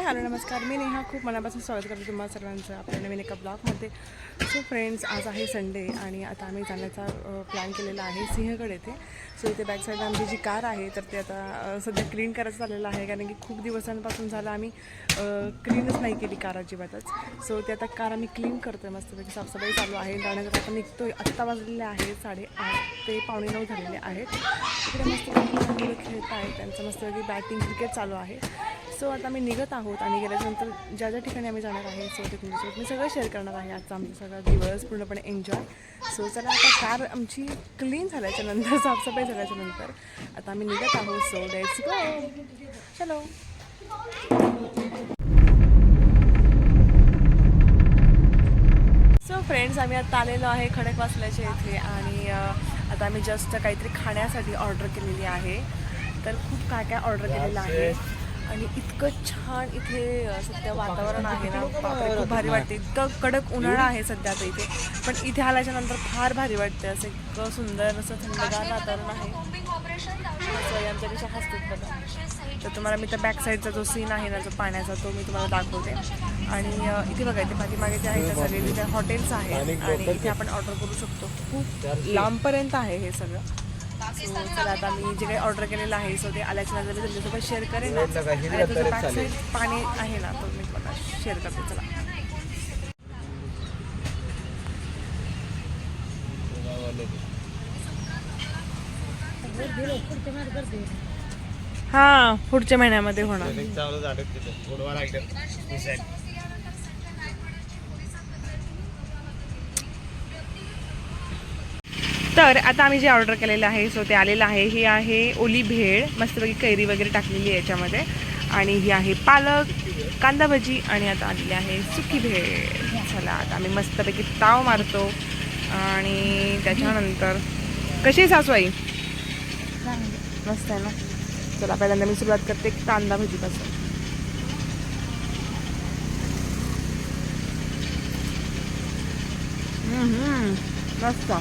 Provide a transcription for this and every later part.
Hi hello नमस्कार. मी नेहा. खूप मनापासून स्वागत करते तुम्हाला सर्वांचं आपल्या नवीन एका ब्लॉगमध्ये. सो फ्रेंड्स आज आहे संडे आणि आता आम्ही जाण्याचा प्लॅन केलेला आहे सिंहगड येथे. सो इथे बॅक साईडला आमची जी कार आहे तर ते आता सध्या क्लीन करायचं चाललेलं आहे. कारण की खूप दिवसांपासून झालं आम्ही क्लीनच नाही केली कार अजिबातच. सो ते आता कार आम्ही क्लीन करतो आहे मस्तपैकी. साफसफाई चालू आहे. त्यानंतर आता निघतो आहे आत्ता वाजलेले आहे साडेआठ ते पावणे नऊ झालेले आहेत. तिकडे मस्तपैकी मुलं खेळत आहेत. त्यांचं मस्तपैकी बॅटिंग क्रिकेट चालू आहे. सो आता आम्ही निघत आहोत आणि गेल्यानंतर ज्या ज्या ठिकाणी आम्ही जाणार आहे सो ते तुमच्यासोबत मी सगळं शेअर करणार आहे. आजचा आमचा सगळा दिवस पूर्णपणे एन्जॉय सो चला आता कार आमची क्लीन झाल्याच्यानंतर साफसफाई झाल्याच्यानंतर आता आम्ही निघत आहोत. सो लेट्स गो चलो सो फ्रेंड्स आम्ही आता आलेलो आहे खडकवासल्याच्या इथे आणि आता आम्ही जस्ट काहीतरी खाण्यासाठी ऑर्डर केलेली आहे. तर खूप काय काय ऑर्डर केलेलं आहे? आणि इतकं छान इथे सध्या वातावरण आहे ना. बापरे, खूप भारी वाटते. इतकं कडक उन्हाळा आहे सध्या आता इथे. पण इथे आल्याच्यानंतर फार भारी वाटते असं इतकं सुंदर असं थंडगार वातावरण आहे. हसतात बघा तर तुम्हाला मी तर बॅक साईडचा जो सीन आहे ना जो पाण्याचा तो मी तुम्हाला दाखवते. आणि इथे बघा इथे पाठीमागे जे आहे त्या सगळे तिथे हॉटेल्स आहेत आणि इथे आपण ऑर्डर करू शकतो. खूप लांबपर्यंत आहे हे सगळं. So, चला आता मी जे काही ऑर्डर केलेलं आहे सो ते आल्याच्यानंतर तुमच्यासोबत शेअर करेन. आणि तुझं पाणी आहे ना तो मी तुम्हाला शेअर करते चला. हा पुढच्या महिन्यामध्ये होणार. तर आता आम्ही जे ऑर्डर केलेलं आहे सो ते आलेलं आहे. ही आहे ओली भेळ मस्तपैकी कैरी वगैरे टाकलेली आहे याच्यामध्ये. आणि ही आहे पालक कांदा भजी आणि आता आलेली आहे सुकी भेळ. चला आता आम्ही मस्तपैकी ताव मारतो. आणि त्याच्यानंतर कशी सासू आई मस्त आहे ना? चला पहिल्यांदा मी सुरुवात करते कांदा भजीपासून. मस्त.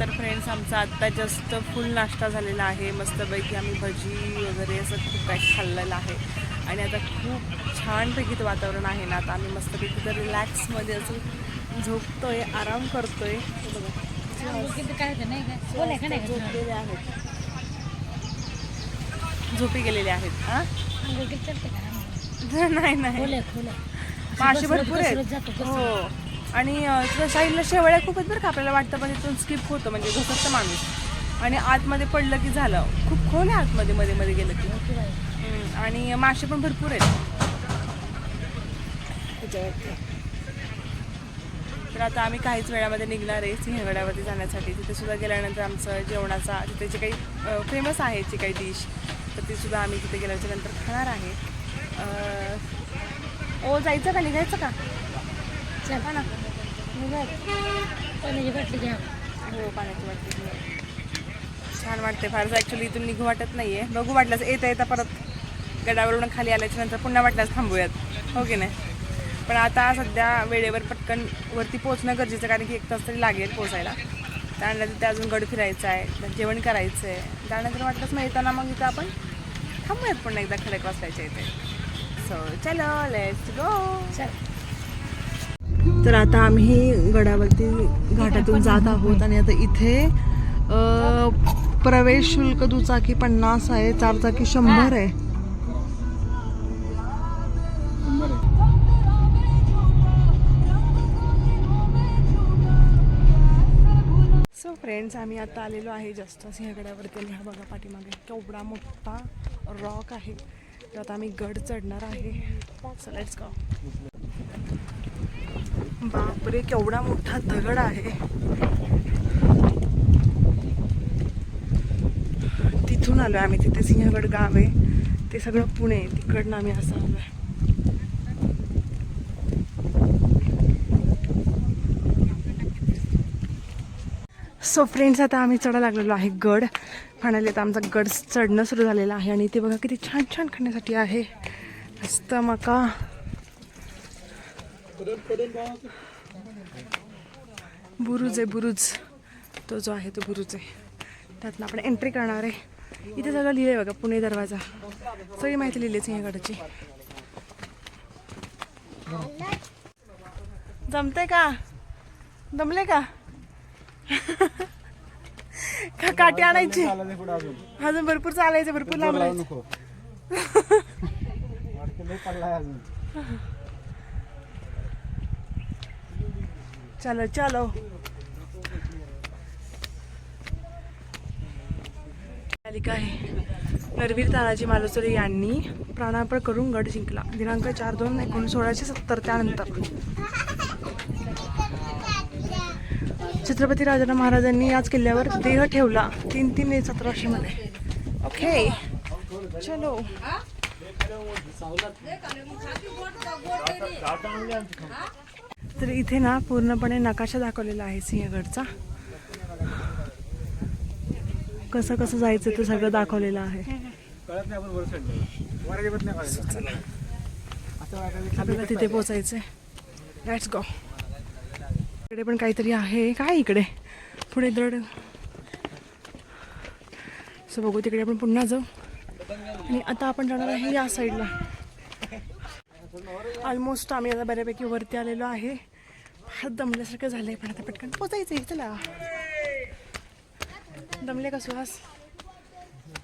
तर फ्रेंड्स आमचा आत्ता जस्ट फुल नाश्ता झालेला आहे. मस्तपैकी आम्ही भजी वगैरे असं खूप काही खाल्लेलं आहे. आणि आता खूप छानपैकी वातावरण आहे ना आता आम्ही मस्तपैकी तर रिलॅक्समध्ये असं झोपतोय आराम करतोय. हे बघा झोपलेले आहेत. झोपी गेलेले आहेत हा नाही नाही. मासे भरपूर आहेत. हो. आणि तुझ्या साईडला शेवळ्या खूप आहेत बरं का आपल्याला वाटतं पण तिथून स्किप होतं म्हणजे घसरतं माणूस. आणि आतमध्ये पडलं की झालं. खूप खोल आहे आतमध्ये मध्ये मध्ये गेलं की. हम्म, आणि मासे पण भरपूर आहेत. त्याच्यावरती. तर आता आम्ही काहीच वेळामध्ये निघणार आहे सिंहगडावरती जाण्यासाठी. तिथे सुद्धा गेल्यानंतर आमचं जेवणाचा तिथे जे काही फेमस आहे जी काही डिश तर ती सुद्धा आम्ही तिथे गेल्याच्यानंतर खाणार आहे. अं, ओ जायचं का? निघायचं का? हा ना हो पाण्याची वाटते छान वाटते फारच ॲक्च्युली इथून निघू वाटत नाही आहे बघू वाटल्यास येता येता परत गडावरून खाली आल्याच्यानंतर पुन्हा वाटल्यास थांबूयात. हो की नाही? पण आता सध्या वेळेवर पटकन वरती पोहोचणं गरजेचं कारण की एक तास तरी लागेल पोचायला त्यानंतर तिथे अजून गड फिरायचं आहे जेवण करायचं आहे त्यानंतर वाटलंच मग येताना मग इथं आपण थांबूयात पुन्हा एकदा खडक वाचायच्या इथे. सो चलो लेट्स गो तर आता आम्ही गडावरती घाटातून जात आहोत आणि आता इथे अ, प्रवेश शुल्क दुचाकी पन्नास आहे चार चाकी शंभर आहे. सो फ्रेंड्स आम्ही आता आलेलो आहे जस्ट सिंहगडावरती आणि हा बघा पाठीमागे केवढा मोठा रॉक आहे. तर आता आम्ही गड चढणार आहे. सो लेट्स गो बापरे केवढा मोठा दगड आहे. तिथून आलो आम्ही तिथे सिंहगड गाव आहे. ते सगळं पुणे तिकडनं आम्ही असं आलोय. सो फ्रेंड्स आता आम्ही चढा लागलेलो आहे गड. फायनली आता आमचा गड चढणं सुरू झालेलं आहे. आणि ते बघा किती छान छान खाण्यासाठी आहे. मस्त मका. बुरुज आहे बुरुज. तो जो आहे तो बुरुज आहे. त्यातनं आपण एंट्री करणार आहे. इथे सगळं लिहिलं आहे बघा पुणे दरवाजा. सगळी माहिती लिहिली आहे सिंहगडाची. जमते का? जमले का? का काठी आणायची? अजून अजून भरपूर चालायचं भरपूर लांब जोर लावू राहायचं. नको वाटतं लय पडलाय अजून चलो चलो। मालिका आहे. नरवीर तानाजी मालुसरे यांनी प्राणार्पण करून गड जिंकला. दिनांक चार दोन एकोणीस सोळाशे सत्तर त्यानंतर. छत्रपती राजाराम महाराजांनी याच किल्ल्यावर देह ठेवला. तीन तीन सतराशे मध्ये ओके. चलो. तर इथे ना पूर्णपणे नकाशा दाखवलेला आहे सिंहगडचा. कसं कसं जायचं ते सगळं दाखवलेलं आहे. आपल्याला तिथे पोचायचंय लेट्स गो इकडे पण काहीतरी आहे. काय इकडे? पुढे दड सो बघू तिकडे आपण पुन्हा जाऊ. आणि आता आपण जाणार आहे या साईडला ऑलमोस्ट आम्ही आता बऱ्यापैकी वरती आलेलो आहे. हात दमल्यासारखं झालंय. पण आता पटकन पोचायचं आहे चला. दमले का सुहास?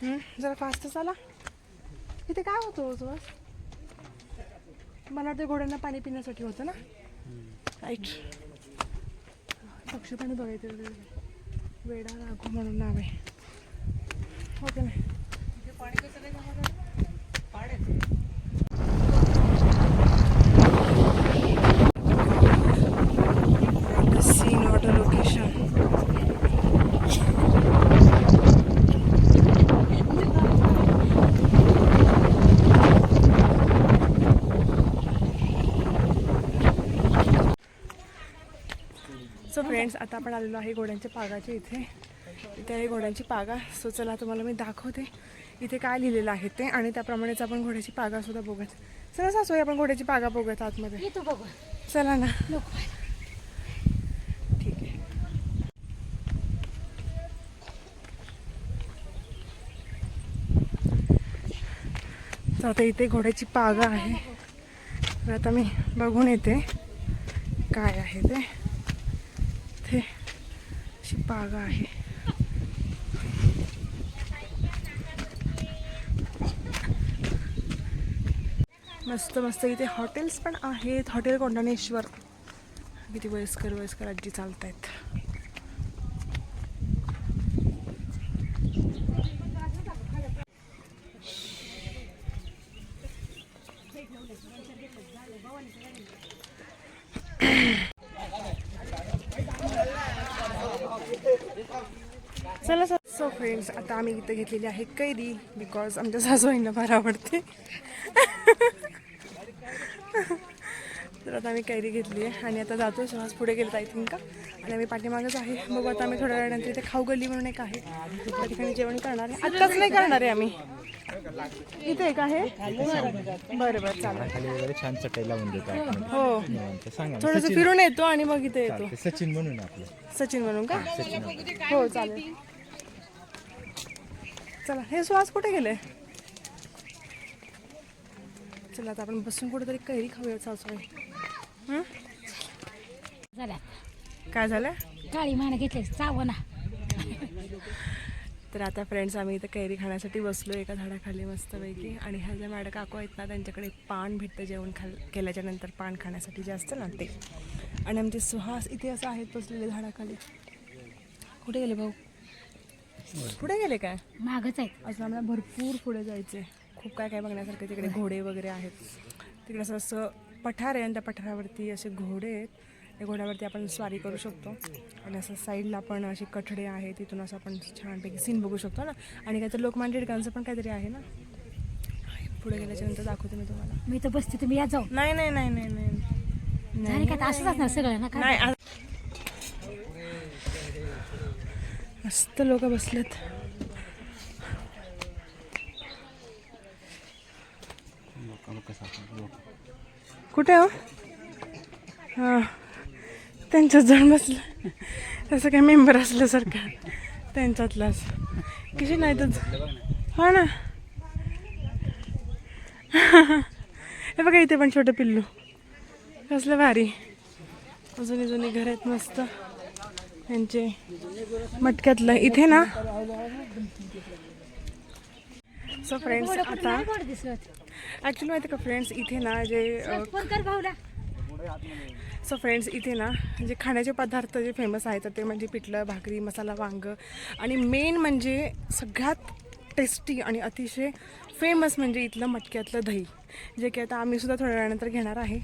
जरा फास्ट चाला. इथे काय होतं हो सुहास? मला वाटतं घोड्यांना पाणी पिण्यासाठी होतं ना? राईट पक्षी पाणी बघायचं वेडा राघू म्हणून नाव आहे. हो ओके नाही scene water location so friends आता आपण आलेलो आहे घोड्यांच्या पागाच्या इथे. इथे आहे घोड्यांची पागा. सो चला तुम्हाला मी दाखवते. इथे काय लिहिलेलं आहे ते आणि त्याप्रमाणेच आपण घोड्याची पागा सुद्धा बघत चला सासू आपण घोड्याची पागा बघत आतमध्ये. चला ना. ठीक आहे. तर आता इथे घोड्याची पागा आहे. तर आता मी बघून येते काय आहे ते. इथे अशी पागा आहे. मस्त मस्त. इथे हॉटेल्स पण आहेत. हॉटेल कोंडाणेश्वर किती वयस्कर वयस्कर आजी चालत आहेत चला सर. सो फ्रेंड्स आता आम्ही इथं घेतलेली आहे कैरी बिकॉज आमच्या सासूबाईंना फार आवडते. तर आता आम्ही कैरी घेतली आहे आणि आता जातो सुहास पुढे गेलेत आय थिंक का? आणि आम्ही पाठीमागच आहे. बघू आता आम्ही थोड्या वेळानंतर इथे खाऊ गल्ली म्हणून एक आहे. त्या ठिकाणी जेवण करणार आहे. आत्ताच नाही करणार आहे आम्ही. इथे एक आहे. बरं बरं चालेल. छान आपण. हो. थोडंसं फिरून येतो आणि मग इथे येतो. सचिन म्हणून आपलं. सचिन म्हणून का? सचिन हो चालेल. चला हे सुहास कुठे गेले? चला आता आपण बसून कुठेतरी कैरी खाऊया सासूबाई हं? झाल्या काय झालं? काळी मान घेतली चावना तर आता फ्रेंड्स आम्ही इथं कैरी खाण्यासाठी बसलो एका झाडाखाली मस्तपैकी. आणि ह्या ज्या मॅडम काकू आहेत ना त्यांच्याकडे पान भेटतं जेवण खाल केल्याच्यानंतर पान खाण्यासाठी जे असतं ना ते. आणि आमचे सुहास इथे असं आहेत बसलेले झाडाखाली. कुठे गेले भाऊ? कुठे गेले काय? मागच आहेत. अजून आम्हाला भरपूर पुढे जायचं आहे खूप काय काय बघण्यासारखं तिकडे घोडे वगैरे आहेत. तिकडे असं असं पठार आहे आणि त्या पठारावरती असे घोडे आहेत. त्या घोड्यावरती आपण स्वारी करू शकतो. आणि असं साईडला पण असे कठडे आहेत. तिथून असं आपण छानपैकी सीन बघू शकतो ना. आणि काहीतरी लोकमान्य टिळकांचं पण काहीतरी आहे ना? पुढे गेल्याच्यानंतर दाखवते मी तुम्हाला. मी तर बसते तुम्ही या जाऊ. नाही नाही नाही नाही नाही. आता असंच असणार सगळं ना? नाही काय आ- मस्त लोक बसलेत. कुठे हो? हां. त्यांच्यात जण बसलं. तसं काय मेंबर असल्यासारखं. त्यांच्यातलाच किती नाही तर हा ना. हे बघा इथे पण छोटं पिल्लू. कसलं भारी. अजूनही जुनी घर आहेत मस्त. त्यांचे मटक्यातलं. इथे ना. सो फ्रेंड्स आता ॲक्च्युली माहिती का फ्रेंड्स इथे ना जे सो फ्रेंड्स इथे ना जे खाण्याचे पदार्थ जे फेमस आहेत तर ते म्हणजे पिठलं भाकरी मसाला वांग. आणि मेन म्हणजे सगळ्यात टेस्टी आणि अतिशय फेमस म्हणजे इथलं मटक्यातलं दही जे की आता आम्ही सुद्धा थोड्या वेळानंतर घेणार आहे.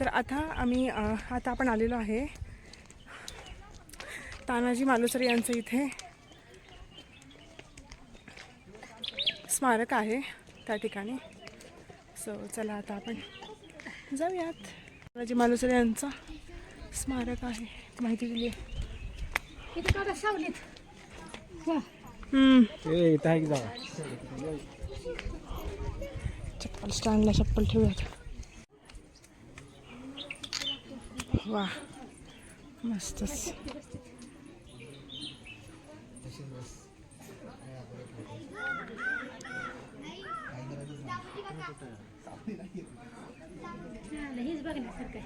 तर आता आम्ही आता आपण आलेलो आहे तानाजी मालुसरे यांचं इथे स्मारक आहे त्या ठिकाणी. सो चला आता आपण जाऊयात. तानाजी मालुसरे यांचं स्मारक आहे. माहिती दिली चप्पल स्टँडला चप्पल ठेवूयात. वा. मस्तच. हेच बघण्यासारखं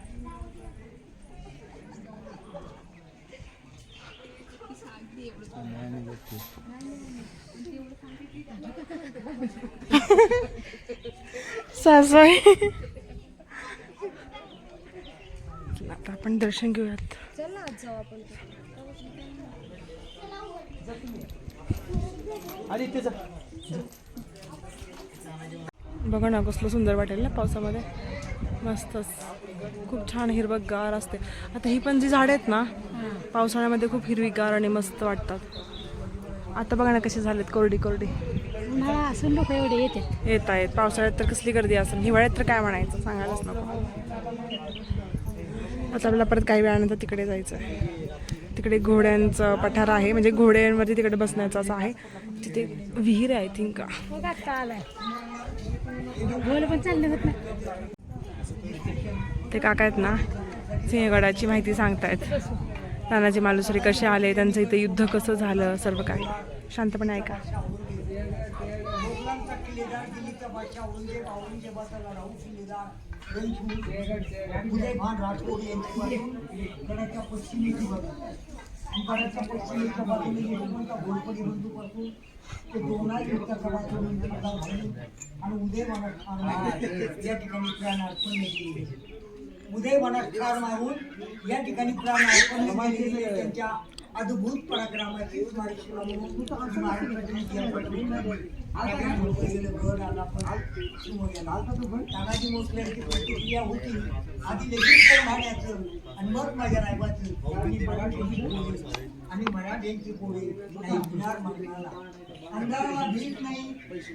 आता आपण दर्शन घेऊयात. आणि त्याचा बघा ना कसलं सुंदर वाटेल ना पावसामध्ये. मस्तच. खूप छान हिरवगार असते. आता ही पण जी झाडं आहेत ना पावसाळ्यामध्ये खूप हिरवीगार आणि मस्त वाटतात. आता बघा ना कशी झालेत कोरडी कोरडी. असून लोक एवढे येतात येत आहेत. पावसाळ्यात तर कसली गर्दी असेल. हिवाळ्यात तर काय म्हणायचं? सांगायलाच नको. आता आपल्याला परत काही वेळानंतर तिकडे जायचं आहे तिकडे घोड्यांचं पठार आहे म्हणजे घोड्यांवरती तिकडे बसण्याचं असं आहे तिथे विहीर आहे आय थिंक बघा आता आलाय बोल पण चाललं होत ना ते काका आहेत ना सिंहगडाची माहिती सांगतायत तानाजी मालुसरे कसे आले त्यांचं इथे युद्ध कसं झालं सर्व काही शांतपणे ऐका राठोड गडाच्या पश्चिमेची बाजू पश्चिमेच्या बाजूने यशवंत घोरपडी बंधूपासून ते दोनाही युद्धाचा वाचवून प्रदान आणि उदय ठार मारून या ठिकाणी प्राण अर्पण केले. उदयभानात ठार मारून या ठिकाणी प्राण अर्पण त्यांच्या अद्भुत पराक्रमाची स्मारक शिला म्हणून महाराष्ट्रातील इतिहासात आगळ्या मोठं गड आला पण समोर गेला. तानाजी भोसलेंची प्रतिक्रिया होती आधी लगेच कोण भाड्याचं आणि मग माझ्या रायबाचं आणि मराठ्यांची पोळे नाही गुन्हार मागणारा अंधाराला भीत नाही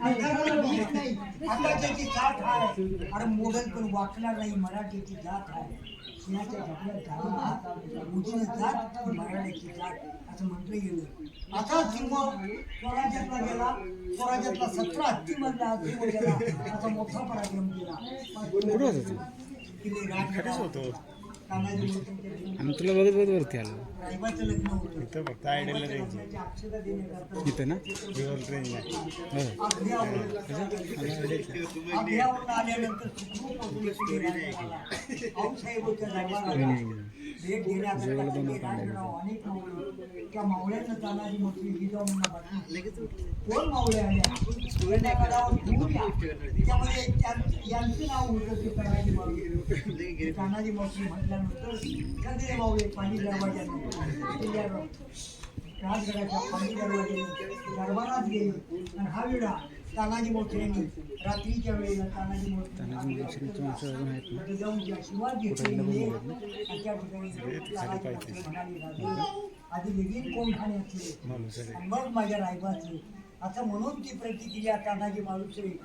अंधाराला नाही. आता त्याची साथ आहे अरे मोगल पण वाचणार नाही मराठीची जात आहे सिंहाच्या हात जात मराठ्याची जात? असं म्हटलं गेलं आता सिंह स्वराज्यातला गेला स्वराज्यातला सतरा हत्तीमधला सिंह गेला असा मोठा पराक्रम केला. मोत्यांच्या दिवशी आणि तुला बघत बघत वरती आलो. होतं इथं फक्त आयडियाला देण्याकरता इथं ना? रिव्हर ट्रेन हो भेट घेण्याकरता अनेक मावळे त्या मावळ्यांना तानाजी मोठी जिजाऊंना पाठवली. कोण मावळे आल्या त्या गडावर घेऊन या. त्यामध्ये त्यां- यांचं नाव होतं ते तानाजी मावळे. तानाजी मावशी म्हटल्यानंतर सगळे मावळे पाणी दरवाज्याने राजगडाच्या पाणी दरवाजाने दरबारात गेले. आणि हा वेळा तानाजी मोठ्यांनी रात्रीच्या वेळेला तानाजी मोठे जाऊन जे आशीर्वाद घेतले आणि त्या ठिकाणी मोठे म्हणाले, "राजे, आधी आणि मग माझ्या रायबाचं. असं म्हणून ती प्रतिक्रिया तानाजी मालुसरे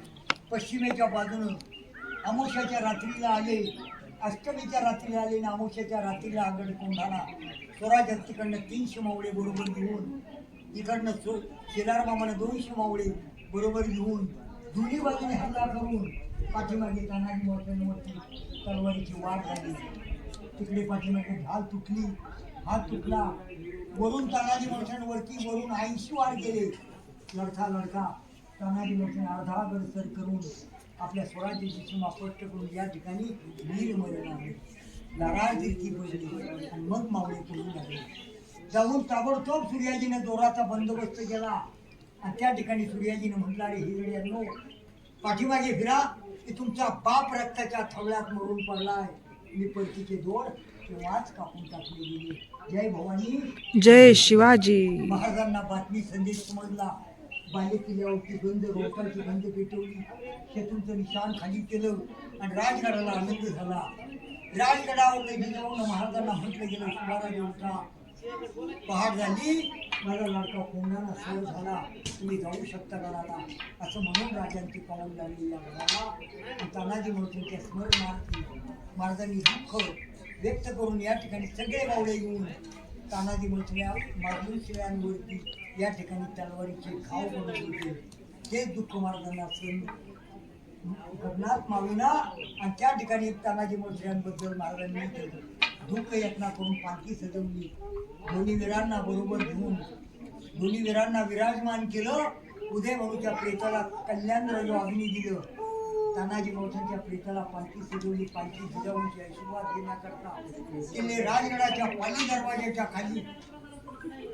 पश्चिमेच्या बाजूनं अमावस्याच्या रात्रीला आले. अष्टमीच्या रात्रीला आले आणि अमावस्याच्या रात्रीला आगड कोंढाणा. स्वराज्यात तिकडनं तीनशे मावळे बरोबर घेऊन इकडनं सो शेलार मामानं दोनशे मावळे बरोबर घेऊन दोन्ही बाजूने हल्ला करून पाठीमागे तानाजी मोठ्यांवरती तलवारीची वाढ झाली. तिकडे पाठीमागे ढाल तुटली. हात तुटला. वरून तानाजी मोठ्यांवरती वरून ऐंशी वाढ गेले लढता लढता तानाजी मोठ्याने अर्धा गडसर करून आपल्या स्वराज्याची सीमा स्पष्ट करून या ठिकाणी वीर मरण आले नाराज तिरकी पडली. आणि मग मावळे पडून लागले जाऊन ताबडतोब सूर्याजीने दोराचा बंदोबस्त केला. आणि त्या ठिकाणी सूर्याजीने म्हटलं अरे हिरड्यांनो पाठीमागे फिरा की तुमचा बाप रक्ताच्या थवळ्यात मरून पडलाय. मी परतीचे दोर तेव्हाच कापून टाकले गेले. जय भवानी. जय शिवाजी. महाराजांना बातमी संदेश समजला. बाल्य किल्ल्यावरती बंद रोपाची बंद पेटवली. शेतूंचं निशाण खाली केलं आणि राजगडाला आनंद झाला. राजगडावर जाऊन महाराजांना म्हटलं गेलं शिवाराज पहाट झाली. माझा लाडका कोंडाना सह झाला. तुम्ही जाऊ शकता घराला. असं म्हणून राजांची पाऊल लागली. या घराला. तानाजी मोठ्यांच्या स्मरणार्थी महाराजांनी दुःख व्यक्त करून या ठिकाणी सगळे गावडे येऊन तानाजी मोठ्या मागून शिळ्यांवरती या ठिकाणी तलवारीचे घाव बनवले होते. ते दुःख महाराजांना सहन गगनात माविना आणि त्या ठिकाणी तानाजी मोठ्यांबद्दल महाराजांनी केलं. दुःख यत्ना करून पालखी सजवली. दोन्ही वीरांना बरोबर घेऊन दोन्ही वीरांना विराजमान केलं. उदय भाऊच्या प्रेताला कल्याण रजो अग्नी दिलं. तानाजी मोठ्यांच्या प्रेताला पालखी सजवली. पालखी सजवण्याची आशीर्वाद घेण्याकरता तिने राजगडाच्या पाली दरवाजाच्या खाली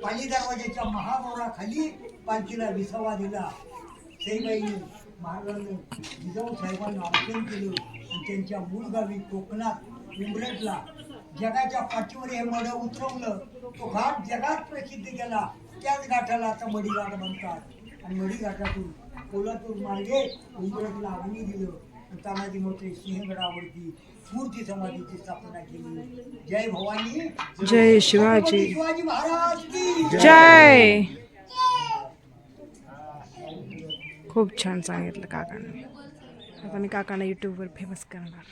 पाली दरवाजाच्या महागौराखाली पालखीला विसावा दिला. सईबाईने महाराजांनी जिजाऊ साहेबांना अर्पण केलं. आणि त्यांच्या मूळ गावी कोकणात उमरटला. जगाच्या पाठीवर हे मड उतरवलं तो घाट जगात प्रसिद्ध केला. त्याच घाटाला आता मडीघाट म्हणतात. आणि मडीघाटातून कोल्हापूर मार्गे उमरटला अग्नी दिलं तानाजी मोठे सिंहगडावरती मूर्ती समाधीची स्थापना केली. जय भवानी. जय शिवाजी. शिवाजी महाराज की जय. खूप छान सांगितलं काकांनी. आता मी काकांना यूट्यूबवर फेमस करणार.